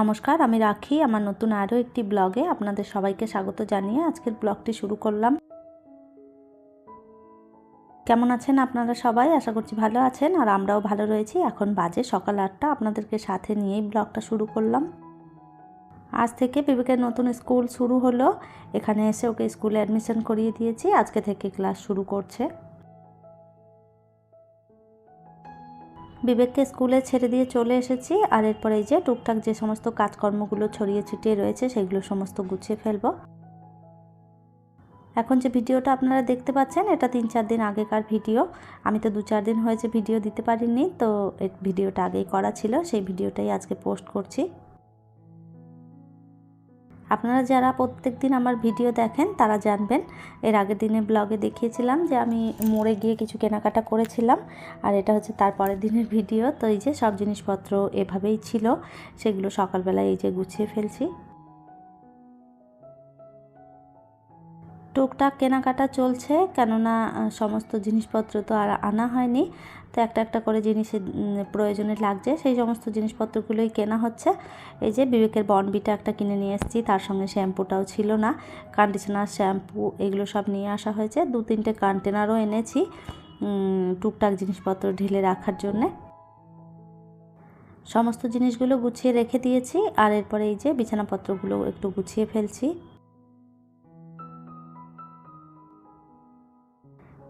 নমস্কার, আমি রাখি। আমার নতুন আরও একটি ব্লগে আপনাদের সবাইকে স্বাগত জানিয়ে আজকের ব্লগটি শুরু করলাম। কেমন আছেন আপনারা সবাই? আশা করছি ভালো আছেন আর আমরাও ভালো রয়েছি। এখন বাজে সকাল আটটা। আপনাদেরকে সাথে নিয়েই ব্লগটা শুরু করলাম। আজ থেকে বিবেকের নতুন স্কুল শুরু হলো। এখানে এসে ওকে স্কুলে অ্যাডমিশন করিয়ে দিয়েছি। আজকে থেকে ক্লাস শুরু করছে। বিবেককে স্কুলে ছেড়ে দিয়ে চলে এসেছি আর এরপরে এই যে টুকটাক যে সমস্ত কাজকর্মগুলো ছড়িয়ে ছিটিয়ে রয়েছে সেগুলো সমস্ত গুছিয়ে ফেলব। এখন যে ভিডিওটা আপনারা দেখতে পাচ্ছেন, এটা তিন চার দিন আগেকার ভিডিও। আমি তো দু চার দিন হয়েছে ভিডিও দিতে পারিনি, তো ভিডিওটা আগেই করা ছিল, সেই ভিডিওটাই আজকে পোস্ট করছি। আপনারা যারা প্রত্যেক দিন আমার ভিডিও দেখেন, তারা জানবেন। এর আগের দিনে ব্লগে দেখিয়েছিলাম যে আমি মোড়ে গিয়ে কিছু কেনাকাটা করেছিলাম, আর এটা হচ্ছে তার পরের দিনের ভিডিও। তো এই যে সব জিনিসপত্র এভাবেই ছিল, সেগুলো সকালবেলায় এই যে গুছিয়ে ফেলছি। টুকটাক কেনাকাটা চলছে, কেননা সমস্ত জিনিসপত্র তো আর আনা হয়নি। তো একটা একটা করে জিনিসের প্রয়োজনে লাগছে। সেই সমস্ত জিনিসপত্রগুলোই কেনা হচ্ছে। এই যে বিবেকের বনবিটা একটা কিনে নিয়ে এসেছি, তার সঙ্গে শ্যাম্পুটাও ছিল না। কন্ডিশনার শ্যাম্পু এগুলো সব নিয়ে আসা হয়েছে। দু তিনটে কন্টেনারও এনেছি টুকটাক জিনিসপত্র ঢেলে রাখার জন্যে। সমস্ত জিনিসগুলো গুছিয়ে রেখে দিয়েছি, আর এরপরে এই যে বিছানাপত্রগুলো একটু গুছিয়ে ফেলছি।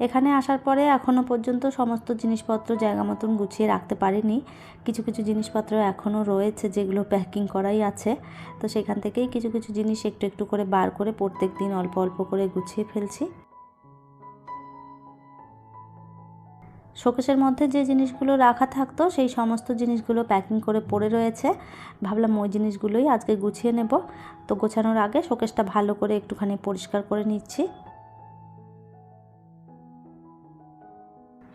এখানে আসার পরে এখনও পর্যন্ত সমস্ত জিনিসপত্র জায়গা মতন গুছিয়ে রাখতে পারিনি। কিছু কিছু জিনিসপত্র এখনও রয়েছে যেগুলো প্যাকিং করাই আছে। তো সেখান থেকেই কিছু কিছু জিনিস একটু একটু করে বার করে প্রত্যেক দিন অল্প অল্প করে গুছিয়ে ফেলছি। শোকেশের মধ্যে যে জিনিসগুলো রাখা থাকতো, সেই সমস্ত জিনিসগুলো প্যাকিং করে পড়ে রয়েছে। ভাবলাম ওই জিনিসগুলোই আজকে গুছিয়ে নেব। তো গোছানোর আগে শোকেশটা ভালো করে একটুখানি পরিষ্কার করে নিচ্ছি।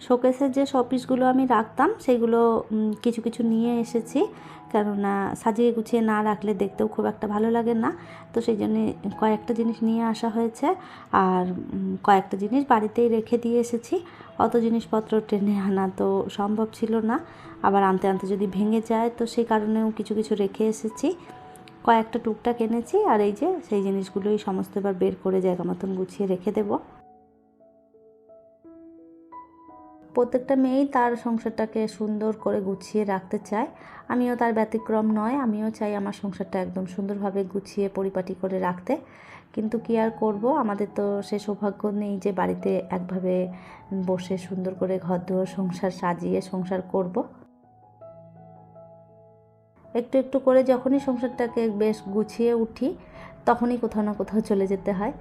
শোকেসের যে শপিসগুলো আমি রাখতাম, সেগুলো কিছু কিছু নিয়ে এসেছি। কেননা সাজিয়ে গুছিয়ে না রাখলে দেখতেও খুব একটা ভালো লাগে না। তো সেই জন্যে কয়েকটা জিনিস নিয়ে আসা হয়েছে। আর কয়েকটা জিনিস বাড়িতেই রেখে দিয়ে এসেছি। অত জিনিসপত্র ট্রেনে আনা তো সম্ভব ছিল না। আবার আনতে আনতে যদি ভেঙে যায়, তো সেই কারণেও কিছু কিছু রেখে এসেছি। কয়েকটা টুকটাক এনেছি, আর এই যে সেই জিনিসগুলোই সমস্ত এবার বের করে জায়গা মতন গুছিয়ে রেখে দেবো। প্রত্যেকটা মেয়েই তার সংসারটাকে সুন্দর করে গুছিয়ে রাখতে চায়। আমিও তার ব্যতিক্রম নয়, আমিও চাই আমার সংসারটা একদম সুন্দরভাবে গুছিয়ে পরিপাটি করে রাখতে। কিন্তু কি আর করব? আমাদের তো সে সৌভাগ্য নেই যে বাড়িতে একভাবে বসে সুন্দর করে ঘর দুয়ার সংসার সাজিয়ে সংসার করব। একটু একটু করে যখনই সংসারটাকে বেশ গুছিয়ে উঠি, তখনই কোথাও না কোথাও চলে যেতে হয়।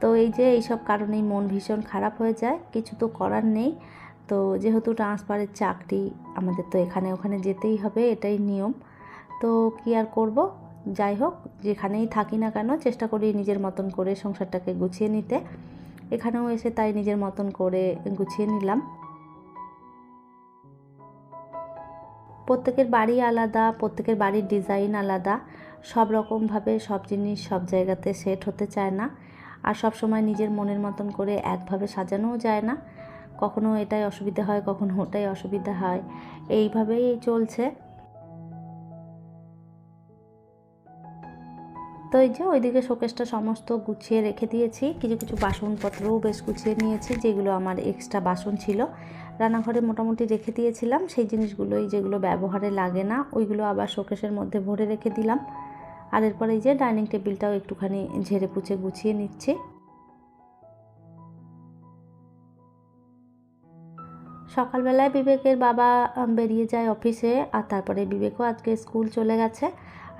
তো এই যে এইসব কারণেই মন ভীষণ খারাপ হয়ে যায়, কিছু তো করার নেই। তো যেহেতু ট্রান্সফারের চাকরি আমাদের তো এখানে ওখানে যেতেই হবে, এটাই নিয়ম। তো কী আর করব? যাই হোক, যেখানেই থাকি না কেন, চেষ্টা করি নিজের মতন করে সংসারটাকে গুছিয়ে নিতে। এখানেও এসে তাই নিজের মতন করে গুছিয়ে নিলাম। প্রত্যেকের বাড়ি আলাদা, প্রত্যেকের বাড়ির ডিজাইন আলাদা। সব রকমভাবে সব জিনিস সব জায়গাতে সেট হতে চায় না। আর সব সময় নিজের মনের মতন করে একভাবে সাজানোও যায় না। কখনো এটাই অসুবিধা হয়, কখনো ওটাই অসুবিধা হয়। এইভাবেই চলছে। তো এই যে ওইদিকে শোকেসটা সমস্ত গুছিয়ে রেখে দিয়েছি। কিছু কিছু বাসনপত্রও বেশ গুছিয়ে নিয়েছি, যেগুলো আমার এক্সট্রা বাসন ছিল। রান্নাঘরে মোটামুটি রেখে দিয়েছিলাম, সেই জিনিসগুলোই যেগুলো ব্যবহারে লাগে না, ওইগুলো আবার শোকেসের মধ্যে ভরে রেখে দিলাম। আর এরপর এই যে ডাইনিং টেবিলটাও একটুখানি ঝেড়ে পুছে গুছিয়ে নিচ্ছি। সকালবেলায় বিবেকের বাবা বেরিয়ে যায় অফিসে, আর তারপরে বিবেকও আজকে স্কুল চলে গেছে।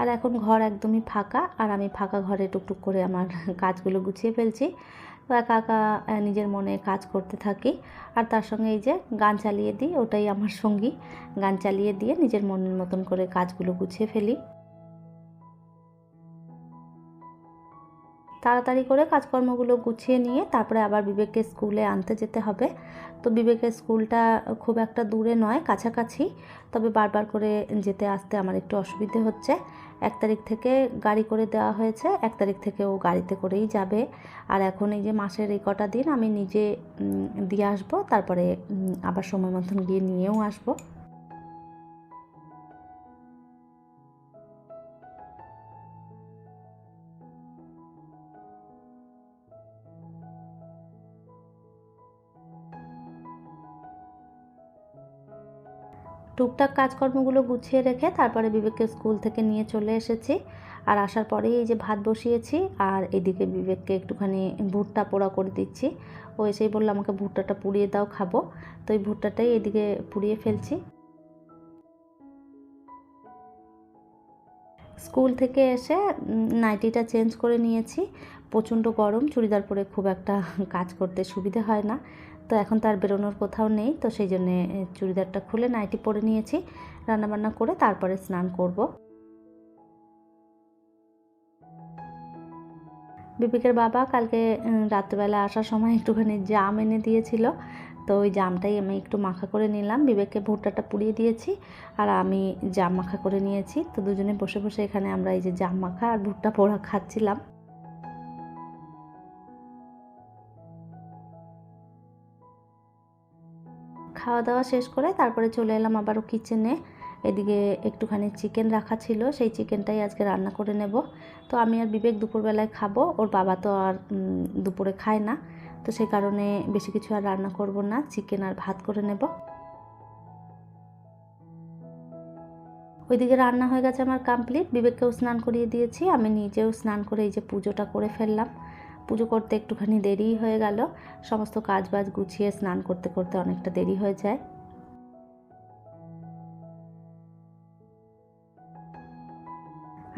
আর এখন ঘর একদমই ফাঁকা, আর আমি ফাঁকা ঘরে টুকটুক করে আমার কাজগুলো গুছিয়ে ফেলছি। তো একা একা নিজের মনে কাজ করতে থাকি। আর তার সঙ্গে এই যে গান চালিয়ে দিই, ওটাই আমার সঙ্গী। গান চালিয়ে দিয়ে নিজের মনের মতন করে কাজগুলো গুছিয়ে ফেলি। তাড়াতাড়ি করে কাজকর্মগুলো গুছিয়ে নিয়ে তারপরে আবার বিবেককে স্কুলে আনতে যেতে হবে। তো বিবেকের স্কুলটা খুব একটা দূরে নয়, কাছাকাছি। তবে বারবার করে যেতে আসতে আমার একটু অসুবিধে হচ্ছে। এক তারিখ থেকে গাড়ি করে দেওয়া হয়েছে, এক তারিখ থেকে ও গাড়িতে করেই যাবে। আর এখন এই যে মাসের এই কটা দিন আমি নিজে দিয়ে আসব, তারপরে আবার সময় মতন গিয়ে নিয়েও আসব। টুকটাক কাজকর্মগুলো গুছিয়ে রেখে তারপরে বিবেককে স্কুল থেকে নিয়ে চলে এসেছি। আর আসার পরেই এই যে ভাত বসিয়েছি আর এদিকে বিবেককে একটুখানি ভুট্টা পোড়া করে দিচ্ছি। ও এসেই বলল, আমাকে ভুট্টাটা পুড়িয়ে দাও, খাব। তো এই ভুট্টাটাই এদিকে পুড়িয়ে ফেলছি। স্কুল থেকে এসে নাইটিটা চেঞ্জ করে নিয়েছি। প্রচণ্ড গরম, চুড়িদার পরে খুব একটা কাজ করতে সুবিধে হয় না। তো এখন তার বেরোনোর কোথাও নেই, তো সেই জন্যে চুড়িদারটা খুলে নাইটি পরে নিয়েছি, রান্নাবান্না করে তারপরে স্নান করব। বিপিকের বাবা কালকে রাত্রেবেলা আসার সময় একটুখানি জাম এনে দিয়েছিল, তো ওই জামটাই আমি একটু মাখা করে নিলাম। বিবেককে ভুট্টাটা পুড়িয়ে দিয়েছি আর আমি জাম মাখা করে নিয়েছি, তো দুজনে বসে বসে এখানে আমরা এই যে জাম মাখা আর ভুট্টা পোড়া খাচ্ছিলাম। খাওয়া দাওয়া শেষ করে তারপরে চলে এলাম আবারও কিচেনে এদিকে একটুখানি চিকেন রাখা ছিল, সেই চিকেনটাই আজকে রান্না করে নেব। তো আমি আর বিবেক দুপুরবেলায় খাব, ওর বাবা তো আর দুপুরে খায় না। তো সেই কারণে বেশি কিছু আর রান্না করব না চিকেন আর ভাত করে নেব। ওইদিকে রান্না হয়ে গেছে আমার কমপ্লিট বিবেককেও স্নান করিয়ে দিয়েছি, আমি নিজেও স্নান করে এই যে পুজোটা করে ফেললাম। পুজো করতে একটুখানি দেরি হয়ে গেল। সমস্ত কাজ বাজ গুছিয়ে স্নান করতে করতে অনেকটা দেরি হয়ে যায়।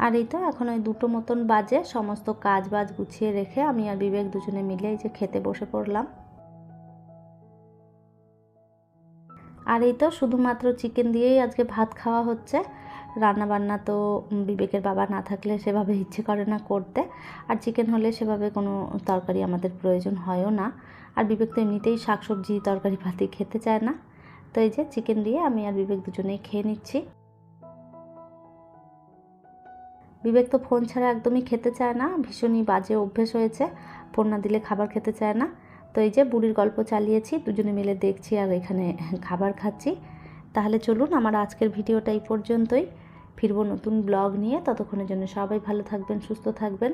আর এই তো এখন ওই দুটো মতন বাজে, সমস্ত কাজ বাজ গুছিয়ে রেখে আমি আর বিবেক দুজনে মিলে এই যে খেতে বসে পড়লাম। আর এই তো শুধুমাত্র চিকেন দিয়েই আজকে ভাত খাওয়া হচ্ছে। রান্না বান্না তো বিবেকের বাবা না থাকলে সেভাবে ইচ্ছে করে না করতে। আর চিকেন হলে সেভাবে কোনো তরকারি আমাদের প্রয়োজন হয়ও না। আর বিবেক তো এমনিতেই শাকসবজি তরকারি পাতি খেতে চায় না। তো এই যে চিকেন দিয়ে আমি আর বিবেক দুজনেই খেয়ে নিচ্ছি। বিবেক তো ফোন ছাড়া একদমই খেতে চায় না। ভীষণই বাজে অভ্যেস হয়েছে। ফোন না দিলে খাবার খেতে চায় না। তো এই যে বুড়ির গল্প চালিয়েছি, দুজনে মিলে দেখছি আর এখানে খাবার খাচ্ছি। তাহলে চলুন আমার আজকের ভিডিওটা এই পর্যন্তই। ফিরবো নতুন ব্লগ নিয়ে ততক্ষণের জন্য সবাই ভালো থাকবেন সুস্থ থাকবেন।